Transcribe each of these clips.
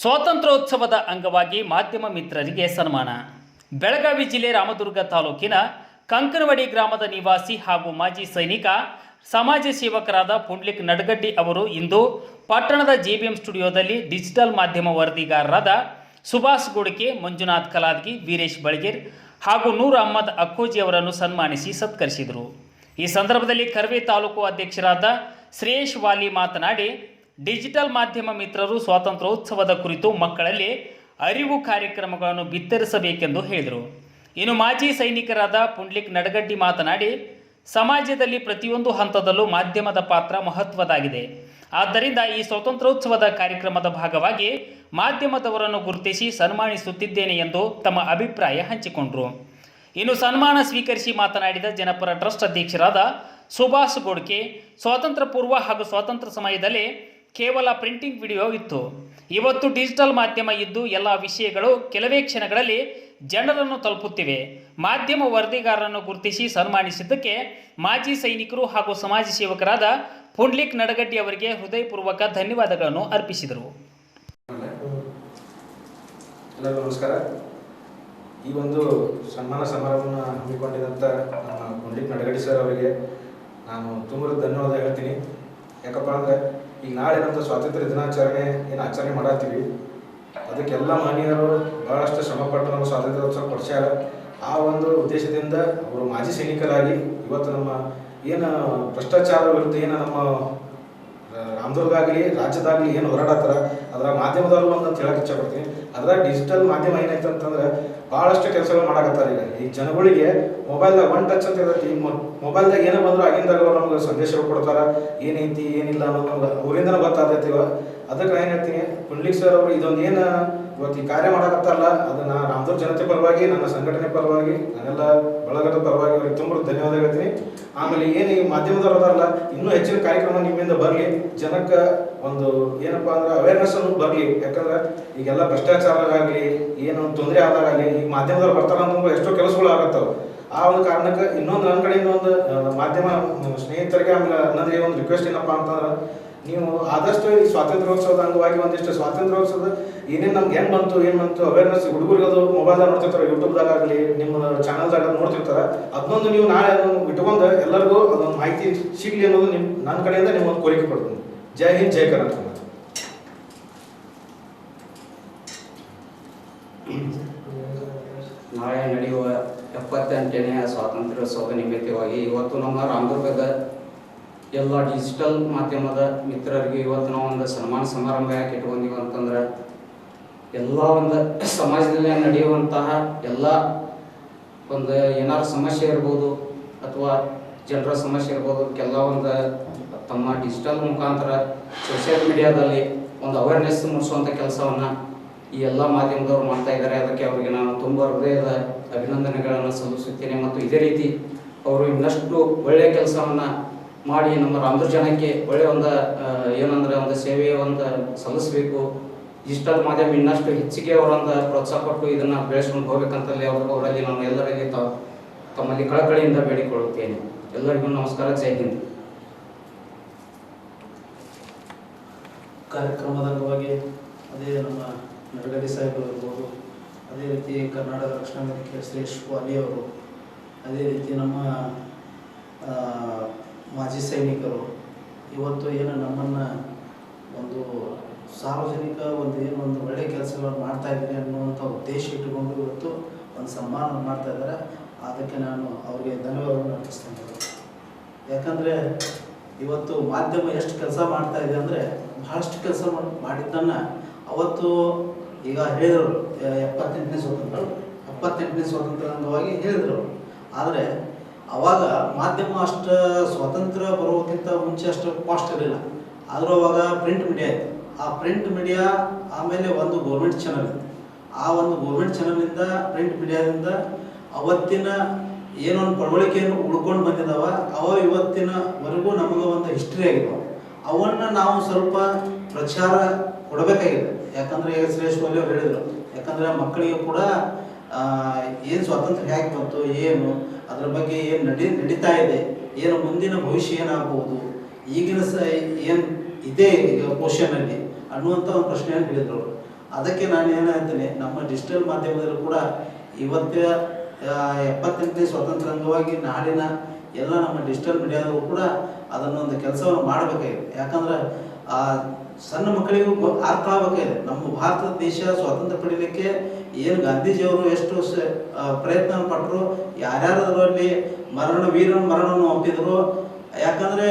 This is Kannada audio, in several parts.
ಸ್ವಾತಂತ್ರ್ಯೋತ್ಸವದ ಅಂಗವಾಗಿ ಮಾಧ್ಯಮ ಮಿತ್ರರಿಗೆ ಸನ್ಮಾನ. ಬೆಳಗಾವಿ ಜಿಲ್ಲೆ ರಾಮದುರ್ಗ ತಾಲೂಕಿನ ಕಂಕನವಾಡಿ ಗ್ರಾಮದ ನಿವಾಸಿ ಹಾಗೂ ಮಾಜಿ ಸೈನಿಕ, ಸಮಾಜ ಸೇವಕರಾದ ಪುಂಡ್ಲಿಕ್ ನಡಗಡ್ಡಿ ಅವರು ಇಂದು ಪಟ್ಟಣದ ಜೆಬಿಎಂ ಸ್ಟುಡಿಯೋದಲ್ಲಿ ಡಿಜಿಟಲ್ ಮಾಧ್ಯಮ ವರದಿಗಾರರಾದ ಸುಭಾಷ್ ಗುಡಿಕೆ, ಮಂಜುನಾಥ್ ಕಲಾದ್ಗಿ, ವೀರೇಶ್ ಬಳಗೇರ್ ಹಾಗೂ ನೂರ್ ಅಹ್ಮದ್ ಅಕ್ಕೋಜಿ ಅವರನ್ನು ಸನ್ಮಾನಿಸಿ ಸತ್ಕರಿಸಿದರು. ಈ ಸಂದರ್ಭದಲ್ಲಿ ಕರ್ವೆ ತಾಲೂಕು ಅಧ್ಯಕ್ಷರಾದ ಶ್ರೇಯಶ್ ವಾಲಿ ಮಾತನಾಡಿ ಡಿಜಿಟಲ್ ಮಾಧ್ಯಮ ಮಿತ್ರರು ಸ್ವಾತಂತ್ರ್ಯೋತ್ಸವದ ಕುರಿತು ಮಕ್ಕಳಲ್ಲಿ ಅರಿವು ಕಾರ್ಯಕ್ರಮಗಳನ್ನು ಬಿತ್ತರಿಸಬೇಕೆಂದು ಹೇಳಿದರು. ಇನ್ನು ಮಾಜಿ ಸೈನಿಕರಾದ ಪುಂಡ್ಲಿಕ್ ನಡಗಡ್ಡಿ ಮಾತನಾಡಿ, ಸಮಾಜದಲ್ಲಿ ಪ್ರತಿಯೊಂದು ಹಂತದಲ್ಲೂ ಮಾಧ್ಯಮದ ಪಾತ್ರ ಮಹತ್ವದಾಗಿದೆ. ಆದ್ದರಿಂದ ಈ ಸ್ವಾತಂತ್ರ್ಯೋತ್ಸವದ ಕಾರ್ಯಕ್ರಮದ ಭಾಗವಾಗಿ ಮಾಧ್ಯಮದವರನ್ನು ಗುರುತಿಸಿ ಸನ್ಮಾನಿಸುತ್ತಿದ್ದೇನೆ ಎಂದು ತಮ್ಮ ಅಭಿಪ್ರಾಯ ಹಂಚಿಕೊಂಡರು. ಇನ್ನು ಸನ್ಮಾನ ಸ್ವೀಕರಿಸಿ ಮಾತನಾಡಿದ ಜನಪರ ಟ್ರಸ್ಟ್ ಅಧ್ಯಕ್ಷರಾದ ಸುಭಾಷ್ ಗೋಡ್ಕೆ, ಸ್ವಾತಂತ್ರ್ಯ ಪೂರ್ವ ಹಾಗೂ ಸ್ವಾತಂತ್ರ್ಯ ಸಮಯದಲ್ಲಿ ಕೇವಲ ಪ್ರಿಂಟಿಂಗ್ ವಿಡಿಯೋ ಇತ್ತು. ಇವತ್ತು ಡಿಜಿಟಲ್ ಮಾಧ್ಯಮ ಇದ್ದು ಎಲ್ಲ ವಿಷಯಗಳು ಕೆಲವೇ ಕ್ಷಣಗಳಲ್ಲಿ ಜನರನ್ನು ತಲುಪುತ್ತಿವೆ. ಮಾಧ್ಯಮ ವರದಿಗಾರರನ್ನು ಗುರುತಿಸಿ ಸನ್ಮಾನಿಸಿದ್ದಕ್ಕೆ ಮಾಜಿ ಸೈನಿಕರು ಹಾಗೂ ಸಮಾಜ ಸೇವಕರಾದ ಪುಂಡ್ಲಿಕ್ ನಡಗಡ್ಡಿ ಅವರಿಗೆ ಹೃದಯಪೂರ್ವಕ ಧನ್ಯವಾದಗಳನ್ನು ಅರ್ಪಿಸಿದರು. ಎಲ್ಲರಿಗೂ ನಮಸ್ಕಾರ. ಈ ಒಂದು ಸನ್ಮಾನ ಸಮಾರಂಭವನ್ನು ಹಮ್ಮಿಕೊಂಡಿದ್ದಂಥ ನಮ್ಮ ಪುಂಡ್ಲಿಕ್ ನಡಗಡ್ಡಿ ಸರ್ ಅವರಿಗೆ ನಾನು ತುಂಬ ಧನ್ಯವಾದ ಹೇಳ್ತೀನಿ. ಯಾಕಪ್ಪ ಅಂದರೆ ಈಗ ನಾಳೆ ನಮ್ಮದು ಸ್ವಾತಂತ್ರ್ಯ ದಿನಾಚರಣೆ ಏನು ಆಚರಣೆ ಮಾಡತ್ತೀವಿ. ಅದಕ್ಕೆಲ್ಲ ಮಹನೀಯರು ಬಹಳಷ್ಟು ಶ್ರಮಪಟ್ಟು ನಮ್ಮ ಸ್ವಾತಂತ್ರ್ಯೋತ್ಸವ ಕೊಡ್ಸ್ಯಾರ. ಆ ಒಂದು ಉದ್ದೇಶದಿಂದ ಅವರು ಮಾಜಿ ಸೈನಿಕರಾಗಿ ಇವತ್ತು ನಮ್ಮ ಏನು ಭ್ರಷ್ಟಾಚಾರ ವಿರುದ್ಧ ಏನು ನಮ್ಮ ರಾಮದುರ್ಗಾಗಲಿ ರಾಜ್ಯದಾಗಲಿ ಏನು ಹೋರಾಡತ್ತಾರ, ಅದರ ಮಾಧ್ಯಮದಲ್ಲೂ ಅಂತ ಹೇಳಕ್ಕೆ ಇಚ್ಛಪಡ್ತೀನಿ. ಅದರ ಡಿಜಿಟಲ್ ಮಾಧ್ಯಮ ಏನಾಯ್ತು ಅಂತಂದ್ರೆ ಭಾಳಷ್ಟು ಕೆಲಸಗಳು ಮಾಡಕತ್ತಾರ ಈಗ. ಈ ಜನಗಳಿಗೆ ಮೊಬೈಲ್ದಾಗ ಒನ್ ಟಚ್ ಅಂತ ಇರ್ತೈತಿ. ಮೊಬೈಲ್ ಮೊಬೈಲ್ದಾಗ ಏನೋ ಬಂದರೂ ಆಗಿಂದಾಗ ಅವ್ರು ನಮ್ಗೆ ಸಂದೇಶಗಳು ಕೊಡ್ತಾರೆ ಏನೈತಿ, ಏನಿಲ್ಲ ಅನ್ನೋದು ನಮ್ಗೆ ಊರಿಂದನೂ ಗೊತ್ತಾಗ್ತೈತಿ ಅದಕ್ಕೆ ಏನು ಹೇಳ್ತೀನಿ, ಪುಂಡ್ಲಿಕ್ ಸರ್ ಅವರು ಇದೊಂದು ಏನು ಇವತ್ತು ಈ ಕಾರ್ಯ ಮಾಡಕತ್ತಲ್ಲ ಅದನ್ನ ರಾಮದೂರ್ ಜನತೆ ಪರವಾಗಿ, ನನ್ನ ಸಂಘಟನೆ ಪರವಾಗಿ ನನ್ನೆಲ್ಲ ಬಳಗದ ಪರವಾಗಿ ಅವ್ರಿಗೆ ತುಂಬ ಧನ್ಯವಾದ ಹೇಳ್ತೀನಿ. ಆಮೇಲೆ ಏನು ಈ ಮಾಧ್ಯಮದವ್ರು ಅದಲ್ಲ ಇನ್ನೂ ಹೆಚ್ಚಿನ ಕಾರ್ಯಕ್ರಮ ನಿಮ್ಮಿಂದ ಬರಲಿ. ಜನಕ್ಕೆ ಒಂದು ಏನಪ್ಪ ಅಂದ್ರೆ ಅವೇರ್ನೆಸ್ ಅನ್ನೋದು ಬರಲಿ. ಯಾಕಂದ್ರೆ ಈಗೆಲ್ಲ ಭ್ರಷ್ಟಾಚಾರ ಆಗಲಿ, ಏನು ತೊಂದರೆ ಆದಾಗಲಿ ಈಗ ಮಾಧ್ಯಮದವ್ರು ಬರ್ತಾರ ಅಂತ ಎಷ್ಟೋ ಕೆಲಸಗಳು ಆಗತ್ತವ. ಆ ಒಂದು ಕಾರಣಕ್ಕೆ ಇನ್ನೊಂದು ನನ್ನ ಕಡೆಯಿಂದ ಒಂದು ಮಾಧ್ಯಮ ಸ್ನೇಹಿತರಿಗೆ ಆಮೇಲೆ ನನ್ನ ಒಂದು ರಿಕ್ವೆಸ್ಟ್ ಏನಪ್ಪಾ ಅಂತಂದ್ರೆ ನೀವು ಆದಷ್ಟು ಈ ಸ್ವಾತಂತ್ರ್ಯೋತ್ಸವದ ಅಂಗವಾಗಿ ಒಂದಿಷ್ಟು ಸ್ವಾತಂತ್ರ್ಯೋತ್ಸವದ ಏನೇನು ನಮ್ಗೆ ಹೆಂಗ್ ಬಂತು, ಏನು ಬಂತು ಅವೇರ್ನೆಸ್ ಹುಡುಗರಿಗೆ ಅದು ಮೊಬೈಲ್ದಾಗ ನೋಡ್ತಿರ್ತಾರೆ ಯೂಟ್ಯೂಬ್ದಾಗ ಆಗಲಿ ನಿಮ್ಮ ಚಾನಲ್ದಾಗ ನೋಡ್ತಿರ್ತಾರೆ. ಅದನ್ನೊಂದು ನೀವು ನಾಳೆ ಅದನ್ನು ಇಟ್ಕೊಂಡು ಎಲ್ಲರಿಗೂ ಅದೊಂದು ಮಾಹಿತಿ ಸಿಗ್ಲಿ ಅನ್ನೋದು ನಿಮ್ಮ ನನ್ನ ಕಡೆಯಿಂದ ನಿಮ್ಮೊಂದು ಕೋರಿಕೆ ಕೊಡ್ತೀನಿ. ಜೈ ಹಿಂದ್, ಜೈ ಕರ್ನಾಟಕ. ನಾಳೆ ನಡೆಯುವ ಎಪ್ಪತ್ತೆಂಟನೇ ಸ್ವಾತಂತ್ರ್ಯೋತ್ಸವದ ನಿಮಿತ್ತವಾಗಿ ಇವತ್ತು ನಮ್ಮ ರಾಮದುರ್ಗದ ಎಲ್ಲ ಡಿಜಿಟಲ್ ಮಾಧ್ಯಮದ ಮಿತ್ರರಿಗೆ ಇವತ್ತು ನಾವು ಒಂದು ಸನ್ಮಾನ ಸಮಾರಂಭ ಯಾಕೆ ಇಟ್ಕೊಂಡಿವಿ ಅಂತಂದ್ರೆ, ಎಲ್ಲ ಒಂದು ಸಮಾಜದಲ್ಲಿ ನಡೆಯುವಂತಹ ಎಲ್ಲ ಒಂದು ಏನಾರು ಸಮಸ್ಯೆ ಇರ್ಬೋದು ಅಥವಾ ಜನರ ಸಮಸ್ಯೆ ಇರ್ಬೋದು ಕೆಲ ಒಂದು ತಮ್ಮ ಡಿಜಿಟಲ್ ಮುಖಾಂತರ ಸೋಷಿಯಲ್ ಮೀಡಿಯಾದಲ್ಲಿ ಒಂದು ಅವೇರ್ನೆಸ್ ಮೂಡಿಸುವಂಥ ಕೆಲಸವನ್ನು ಈ ಎಲ್ಲ ಮಾಧ್ಯಮದವರು ಮಾಡ್ತಾ ಇದ್ದಾರೆ ಅದಕ್ಕೆ ಅವರಿಗೆ ನಾನು ತುಂಬ ಹೃದಯದ ಅಭಿನಂದನೆಗಳನ್ನು ಸಲ್ಲಿಸುತ್ತೇನೆ. ಮತ್ತು ಇದೇ ರೀತಿ ಅವರು ಇನ್ನಷ್ಟು ಒಳ್ಳೆಯ ಕೆಲಸವನ್ನು ಮಾಡಿ ನಮ್ಮ ರಾಮದ ಜನಕ್ಕೆ ಒಳ್ಳೆಯ ಒಂದು ಏನಂದ್ರೆ ಒಂದು ಸೇವೆಯ ಒಂದು ಸಲ್ಲಿಸಬೇಕು. ಡಿಜಿಟಲ್ ಮಾಧ್ಯಮ ಇನ್ನಷ್ಟು ಹೆಚ್ಚಿಗೆ ಅವರೊಂದು ಪ್ರೋತ್ಸಾಹ ಕೊಟ್ಟು ಇದನ್ನು ಬೆಳೆಸ್ಕೊಂಡು ಹೋಗ್ಬೇಕಂತಲ್ಲಿ ಅವರು ಅವರಲ್ಲಿ ನಾನು ಎಲ್ಲರಲ್ಲಿ ತಮ್ಮಲ್ಲಿ ಕಳಕಳಿಯಿಂದ ಬೇಡಿಕೊಳ್ಳುತ್ತೇನೆ. ಎಲ್ಲರಿಗೂ ನಮಸ್ಕಾರ, ಜೈ ಹಿಂದ್. ಕಾರ್ಯಕ್ರಮದ ಅಂಗವಾಗಿ ಅದೇ ನಮ್ಮ ನಡಗಡಿ ಸಾಹೇಬರು ಇರ್ಬೋದು, ಅದೇ ರೀತಿ ಕರ್ನಾಟಕ ರಕ್ಷಣಾ ವೇದಿಕೆ ಶ್ರೇಷ್ಠ ವಾಲಿ ಅದೇ ರೀತಿ ನಮ್ಮ ಸೈನಿಕರು. ಇವತ್ತು ಏನು ನಮ್ಮನ್ನು ಒಂದು ಸಾರ್ವಜನಿಕ ಒಂದು ಏನು ಒಂದು ಒಳ್ಳೆಯ ಕೆಲಸಗಳನ್ನು ಮಾಡ್ತಾ ಇದ್ದೀನಿ ಅನ್ನುವಂಥ ಉದ್ದೇಶ ಇಟ್ಟುಕೊಂಡು ಇವತ್ತು ಒಂದು ಸನ್ಮಾನ ಮಾಡ್ತಾ ಇದ್ದಾರೆ. ಅದಕ್ಕೆ ನಾನು ಅವರಿಗೆ ಧನ್ಯವಾದವನ್ನು ಅರ್ಪಿಸ್ತೇನೆ ಯಾಕಂದರೆ ಇವತ್ತು ಮಾಧ್ಯಮ ಎಷ್ಟು ಕೆಲಸ ಮಾಡ್ತಾ ಇದೆ ಅಂದರೆ ಬಹಳಷ್ಟು ಕೆಲಸ ಮಾಡಿದ್ದನ್ನು ಅವತ್ತು ಈಗ ಹೇಳಿದರು. ಎಪ್ಪತ್ತೆಂಟನೇ ಸ್ವತಂತ್ರ ಎಪ್ಪತ್ತೆಂಟನೇ ಸ್ವಾತಂತ್ರ್ಯ ಅಂಗವಾಗಿ ಹೇಳಿದರು. ಆದರೆ ಅವಾಗ ಮಾಧ್ಯಮ ಅಷ್ಟು ಸ್ವತಂತ್ರ ಬರೋಕ್ಕಿಂತ ಮುಂಚೆ ಅಷ್ಟು ಫಾಸ್ಟ್ ಇರಲಿಲ್ಲ. ಆದರೂ ಅವಾಗ ಪ್ರಿಂಟ್ ಮೀಡಿಯಾ ಇತ್ತು. ಆ ಪ್ರಿಂಟ್ ಮೀಡಿಯಾ ಆಮೇಲೆ ಒಂದು ಗೌರ್ಮೆಂಟ್ ಚಾನಲ್ ಇತ್ತು. ಆ ಒಂದು ಗೌರ್ಮೆಂಟ್ ಚಾನಲ್ನಿಂದ ಪ್ರಿಂಟ್ ಮೀಡಿಯಾದಿಂದ ಅವತ್ತಿನ ಏನೊಂದು ಪಳವಳಿಕೆಯನ್ನು ಉಳ್ಕೊಂಡು ಬಂದಿದ್ದಾವ ಅವ ಇವತ್ತಿನವರೆಗೂ ನಮಗೆ ಒಂದು ಹಿಸ್ಟ್ರಿ ಆಗಿದ್ದಾವೆ ಅವನ್ನ ನಾವು ಸ್ವಲ್ಪ ಪ್ರಚಾರ ಕೊಡಬೇಕಾಗಿದೆ ಯಾಕಂದರೆ ಶ್ರೇಷ್ಠ ವಾಲಿ ಅವ್ರು ಹೇಳಿದರು. ಯಾಕಂದ್ರೆ ಮಕ್ಕಳಿಗೆ ಕೂಡ ಏನು ಸ್ವಾತಂತ್ರ್ಯ ಹೇಗೆ ಬಂತು ಏನು ಅದ್ರ ಬಗ್ಗೆ ಏನು ನಡಿ ನಡೀತಾ ಇದೆ ಏನು ಮುಂದಿನ ಭವಿಷ್ಯ ಏನಾಗ್ಬೋದು ಈಗಿನ ಸ ಏನು ಇದೆ ಈಗ ಕ್ವಶನಲ್ಲಿ ಅನ್ನುವಂಥ ಒಂದು ಪ್ರಶ್ನೆಯನ್ನು ಹೇಳಿದ್ರು. ಅದಕ್ಕೆ ನಾನು ಏನು ಹೇಳ್ತೀನಿ ನಮ್ಮ ಡಿಜಿಟಲ್ ಮಾಧ್ಯಮದಲ್ಲೂ ಕೂಡ ಇವತ್ತು ಆ, ಎಪ್ಪತ್ತೆಂಟನೇ ಸ್ವಾತಂತ್ರ್ಯ ಅಂಗವಾಗಿ ನಾಡಿನ ಎಲ್ಲ ನಮ್ಮ ಡಿಜಿಟಲ್ ಮೀಡಿಯಾದವರು ಕೂಡ ಅದನ್ನೊಂದು ಕೆಲಸವನ್ನು ಮಾಡಬೇಕಾಗಿದೆ. ಯಾಕಂದ್ರೆ ಆ ಸಣ್ಣ ಮಕ್ಕಳಿಗೂ ಅರ್ಥ ಆಗಬೇಕಾಗಿದೆ. ನಮ್ಮ ಭಾರತ ದೇಶ ಸ್ವಾತಂತ್ರ್ಯ ಪಡೀಲಿಕ್ಕೆ ಏನು ಗಾಂಧೀಜಿಯವರು ಎಷ್ಟು ಪ್ರಯತ್ನ ಪಟ್ಟರು ಯಾರ್ಯಾರದರಲ್ಲಿ ಮರಣ ವೀರ ಮರಣವನ್ನು ಒಪ್ಪಿದ್ರು ಯಾಕಂದ್ರೆ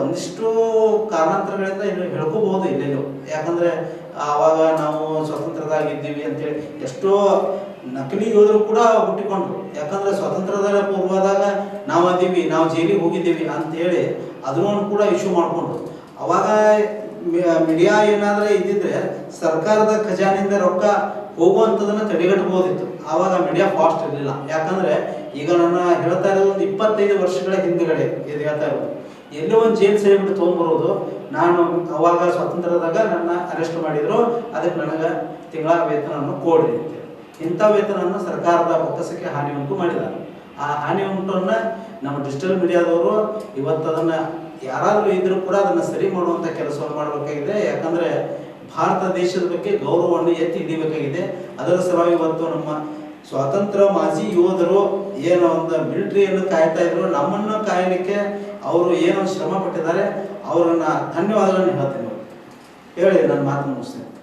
ಒಂದಿಷ್ಟು ಕಾರಣಾಂತರಗಳಿಂದ ಇಲ್ಲಿ ಹೇಳ್ಕೋಬಹುದು ಇಲ್ಲೆಲ್ಲೂ. ಯಾಕಂದ್ರೆ ಆವಾಗ ನಾವು ಸ್ವತಂತ್ರದಾಗಿದ್ದೀವಿ ಅಂತೇಳಿ ಎಷ್ಟೋ ನಕಲಿ ಯೋಧರು ಕೂಡ ಹುಟ್ಟಿಕೊಂಡ್ರು. ಯಾಕಂದ್ರೆ ಸ್ವತಂತ್ರದ ಪೂರ್ವದಾಗ ನಾವು ಅದೀವಿ, ನಾವು ಜೈಲಿಗೆ ಹೋಗಿದ್ದೀವಿ ಅಂತೇಳಿ ಅದನ್ನು ಕೂಡ ಇಶ್ಯೂ ಮಾಡಿಕೊಂಡ್ರು. ಅವಾಗ ಮೀಡಿಯಾ ಏನಾದ್ರೆ ಇದ್ದಿದ್ರೆ ಸರ್ಕಾರದ ಖಜಾನೆಯಿಂದ ರೊಕ್ಕ ಹೋಗುವಂಥದನ್ನ ತಡೆಗಟ್ಟಬಹುದಿತ್ತು. ಆವಾಗ ಮೀಡಿಯಾ ಫಾಸ್ಟ್ ಇರಲಿಲ್ಲ. ಯಾಕಂದ್ರೆ ಈಗ ನನ್ನ ಹೇಳ್ತಾ ಇರೋದು ಒಂದು ಇಪ್ಪತ್ತೈದು ವರ್ಷಗಳ ಹಿಂದುಗಡೆ, ಇದು ಹೇಳ್ತಾ ಇರೋದು. ಎಲ್ಲೋ ಒಂದು ಜೈಲ್ ಸೇರಿಬಿಟ್ಟು ತೊಗೊಂಡ್ಬರೋದು, ನಾನು ಅವಾಗ ಸ್ವತಂತ್ರದಾಗ ನನ್ನ ಅರೆಸ್ಟ್ ಮಾಡಿದ್ರು, ಅದಕ್ಕೆ ನನಗೆ ತಿಂಗಳ ವೇತನವನ್ನು ಕೊಡ್ರಿ ಅಂತೇಳಿ ಇಂಥ ವೇತನವನ್ನು ಸರ್ಕಾರದ ಬೊಕ್ಕಸಕ್ಕೆ ಹಾನಿ ಉಂಟು ಮಾಡಿದ್ದಾರೆ. ಆ ಹಾನಿ ಉಂಟನ್ನು ನಮ್ಮ ಡಿಜಿಟಲ್ ಮೀಡಿಯಾದವರು ಇವತ್ತು ಅದನ್ನು ಯಾರಾದರೂ ಇದ್ರೂ ಕೂಡ ಅದನ್ನ ಸರಿ ಮಾಡುವಂಥ ಕೆಲಸವನ್ನು ಮಾಡಬೇಕಾಗಿದೆ. ಯಾಕಂದ್ರೆ ಭಾರತ ದೇಶದ ಬಗ್ಗೆ ಗೌರವವನ್ನು ಎತ್ತಿ ಹಿಡಿಯಬೇಕಾಗಿದೆ ಅದರ ಸಲುವಾಗಿ ಇವತ್ತು ನಮ್ಮ ಸ್ವಾತಂತ್ರ್ಯ ಮಾಜಿ ಯೋಧರು ಏನೋ ಒಂದು ಮಿಲಿಟರಿಯನ್ನು ಕಾಯ್ತಾ ಇದ್ರು. ನಮ್ಮನ್ನು ಕಾಯಲಿಕ್ಕೆ ಅವರು ಏನೋ ಶ್ರಮ ಪಟ್ಟಿದ್ದಾರೆ. ಅವರನ್ನ ಧನ್ಯವಾದಗಳನ್ನು ಹೇಳ್ತೀನಿ. ಹೇಳಿ, ನನ್ನ ಮಾತು ಮುಗಿಸ್ತೇನೆ.